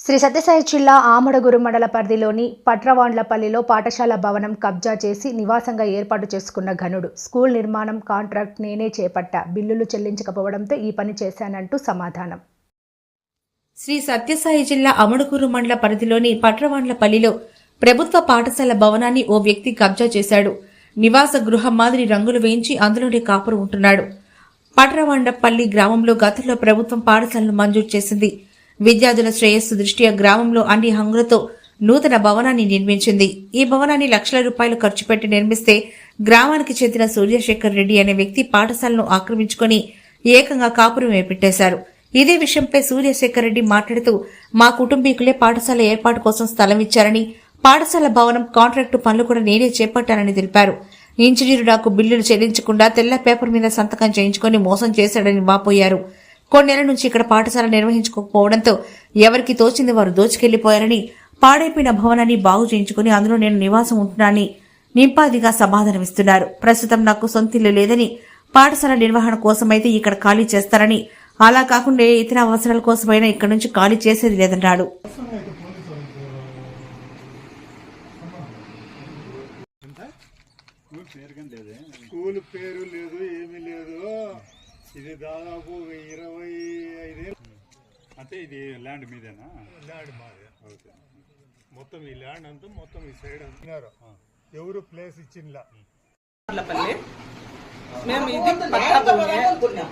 శ్రీ సత్యసాయి జిల్లా ఆమడగురు మండల పరిధిలోని పట్రవాండ్లపల్లిలో పాఠశాల భవనం కబ్జా చేసి నివాసంగా ఏర్పాటు చేసుకున్న ఘనుడు. స్కూల్ నిర్మాణం కాంట్రాక్ట్ నేనే చేపట్టా. బిల్లులు చెల్లించకపోవడంతో ఈ పని చేశానంటూ సమాధానం. శ్రీ సత్యసాయి జిల్లా అమడుగురు మండల పరిధిలోని పట్రవాండ్లపల్లిలో ప్రభుత్వ పాఠశాల భవనాన్ని ఓ వ్యక్తి కబ్జా చేశాడు. నివాస గృహం మాదిరి రంగులు వేయించి అందులోనే కాపురు ఉంటున్నాడు. పట్రవాండపల్లి గ్రామంలో గతంలో ప్రభుత్వం పాఠశాలను మంజూరు చేసింది. విద్యార్థుల శ్రేయస్సు దృష్ట్యా గ్రామంలో అన్ని హంగులతో నూతన భవనాన్ని నిర్మించింది. ఈ భవనాన్ని లక్షల రూపాయలు ఖర్చు పెట్టి నిర్మిస్తే గ్రామానికి చెందిన సూర్యశేఖర్ రెడ్డి అనే వ్యక్తి పాఠశాలను ఆక్రమించుకొని ఏకంగా కాపురం వేపెట్టేశారు ఇదే విషయంపై సూర్యశేఖర్ రెడ్డి మాట్లాడుతూ మా కుటుంబీకులే పాఠశాల ఏర్పాటు కోసం స్థలం ఇచ్చారని పాఠశాల భవనం కాంట్రాక్టు పనులు కూడా నేనే చేపట్టానని తెలిపారు. ఇంజనీరు నాకు బిల్లులు చెల్లించకుండా తెల్ల పేపర్ మీద సంతకం చేయించుకొని మోసం చేశాడని వాపోయారు. కొన్నేళ్ళ నుంచి ఇక్కడ పాఠశాల నిర్వహించుకోకపోవడంతో ఎవరికి తోచింది వారు దోచుకెళ్ళిపోయారని పాడైపోయిన భవనాన్ని బాగు చేయించుకుని అందులో నేను నివాసం ఉంటున్నానని నింపాదిగా సమాధానమిస్తున్నారు ప్రస్తుతం నాకు సొంతిల్లు లేదని పాఠశాల నిర్వహణ కోసమైతే ఇక్కడ ఖాళీ చేస్తారని అలా కాకుండా ఏ ఇతర అవసరాల కోసమైనా ఇక్కడ నుంచి ఖాళీ చేసేది లేదన్నాడు. స్కూల్ పేరు లేదు ఏమీ లేదు. ఇది దాదాపు ఇరవై ఐదేళ్ళు. అంటే ఇది ల్యాండ్ మీదేనా? ల్యాండ్ మాది. ఓకే. మొత్తం ఈ ల్యాండ్ అంతా మొత్తం ఈ సైడ్ అంటున్నారు ఎవరు ప్లేస్ ఇచ్చిండ్లా? పల్లి మేము ఇది పట్టా భూమి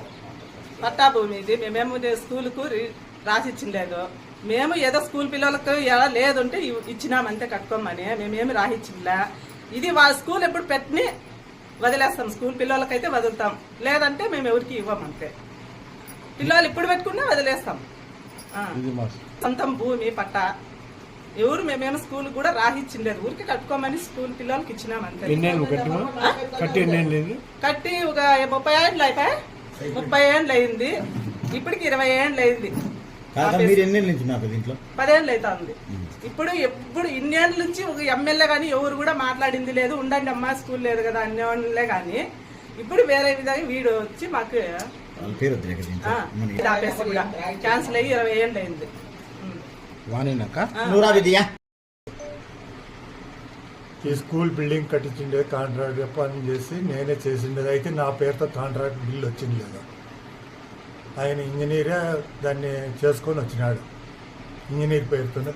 పట్టా భూమి ఇది మేమేమో ఇది స్కూల్కు రి- రాసిచ్చిండలేదు మేము ఏదో స్కూల్ పిల్లలకు ఎలా లేదంటే ఇవ్- ఇచ్చినామంతే కట్టుకోమని. మేమేమి రాసిచ్చిండ్లే. ఇది వాళ్ళ స్కూల్ ఎప్పుడు పెట్టిని వదిలేస్తాం. స్కూల్ పిల్లలకైతే వదులుతాం. లేదంటే మేము ఎవరికి ఇవ్వం అంతే. పిల్లలు ఇప్పుడు పెట్టుకున్నా వదిలేస్తాం. ఆ. సొంతం భూమి పట్ట. ఎవరు మేమేమో స్కూల్ కూడా రాసిచ్చిండలేదు ఊరికి కట్టుకోమని స్కూల్ పిల్లలకి కట్టిమా కట్టి ఒక ముప్పై ఏండ్లు అయిపోయి ముప్పై ఏండ్లు అయింది. ఇప్పటికి ఇరవై ఏండ్లు అయింది. కాక మీరు ఎన్ని ఇప్పుడు ఎప్పుడు ఇన్నేళ్ళ నుంచి ఒక ఎమ్మెల్యే కానీ ఎవరు కూడా మాట్లాడింది లేదు ఉండండి అమ్మా స్కూల్ లేదు కదా అన్నేళ్ళే కానీ ఇప్పుడు వేరే విధంగా వీడు వచ్చి మాకు క్యాన్సిల్ అయ్యి ఇరవై ఏండ్లు అయింది. ఈ స్కూల్ బిల్డింగ్ కట్టించిండే కాంట్రాక్ట్ పని చేసి నేనే చేసిండేది. అయితే నా పేరుతో కాంట్రాక్ట్ బిల్ వచ్చింది లేదు? ఆయన ఇంజనీరే దాన్ని చేసుకొని వచ్చినాడు. ఇంజనీర్ పేరుతోనే.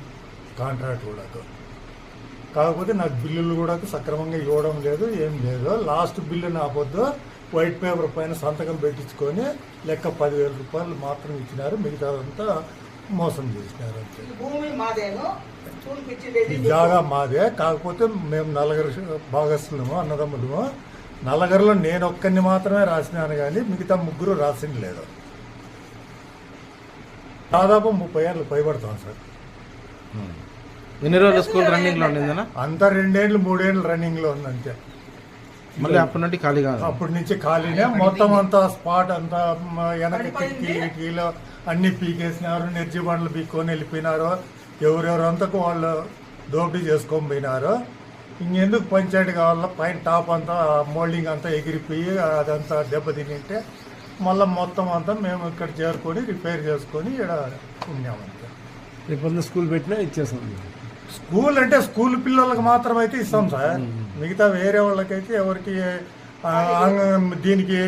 కాంట్రాక్ట్ కూడా కాకపోతే నాకు బిల్లులు కూడా సక్రమంగా ఇవ్వడం లేదు ఏం లేదు. లాస్ట్ బిల్లు నా పొద్దు వైట్ పేపర్ పైన సంతకం పెట్టించుకొని లెక్క పదివేల రూపాయలు మాత్రం ఇచ్చినారు. మిగతాదంతా మోసం చేసినారు అంతే. ఈ జాగా మాదే. కాకపోతే మేము నలుగురు భాగస్తులము అన్నదమ్ములము. నలుగురిలో నేను ఒక్కరిని మాత్రమే రాసినాను కానీ మిగతా ముగ్గురు రాసింది లేదు. దాదాపు ముప్పై ఏళ్ళు పైబడతాం సార్. ఎన్ని రోజులు స్కూల్ రన్నింగ్లో ఉండిందనా అంతా రెండేళ్ళు మూడేళ్ళు రన్నింగ్లో ఉంది అంతే మళ్ళీ అప్పటి నుండి ఖాళీగా. అప్పటి నుంచి ఖాళీనే. మొత్తం అంతా స్పాట్ అంతా మ, వెనక కిటికీ కిటికీలు అన్ని పీకేసినారు నిర్జీ బండ్లు పీక్కొని వెళ్ళిపోయినారు. ఎవరెవరు అంతకు వాళ్ళు దోపిడీ చేసుకొని పోయినారు. ఇంకెందుకు పంచాయతీ కావాలా పైన టాప్ అంతా మోల్డింగ్ అంతా ఎగిరిపోయి అదంతా దెబ్బతినింటే మళ్ళీ మొత్తం అంతా మేము ఇక్కడ చేరుకొని రిపేర్ చేసుకొని ఇక్కడ ఉన్నామంతే. రేపు స్కూల్ పెట్టినా ఇచ్చేసాం స్కూల్ అంటే స్కూల్ పిల్లలకు మాత్రమైతే అయితే ఇస్తాం సార్. మిగతా వేరే వాళ్ళకైతే ఎవరికి అంగ- దీనికి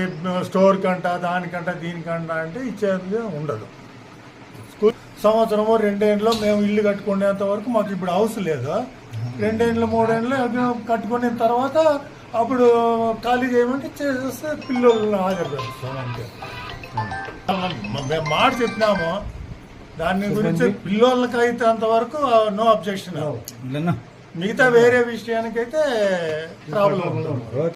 స్టోర్ కంట దానికంట దీనికంట అంటే ఇచ్చేది ఉండదు. స్కూల్ సంవత్సరము రెండేళ్ళలో మేము ఇల్లు కట్టుకునేంత వరకు మాకు ఇప్పుడు హౌస్ లేదు. రెండేళ్ళు మూడేళ్ళు కట్టుకున్న తర్వాత అప్పుడు ఖాళీ చేయమంటే చేసేస్తే పిల్లల్ని హాజరు పెడతాం అంతే. మేము మాట చెప్పినాము. దాని గురించి పిల్లోళ్ళకి అయితే అంతవరకు నో అబ్జెక్షన్ మిగతా వేరే విషయానికైతే ప్రాబ్లం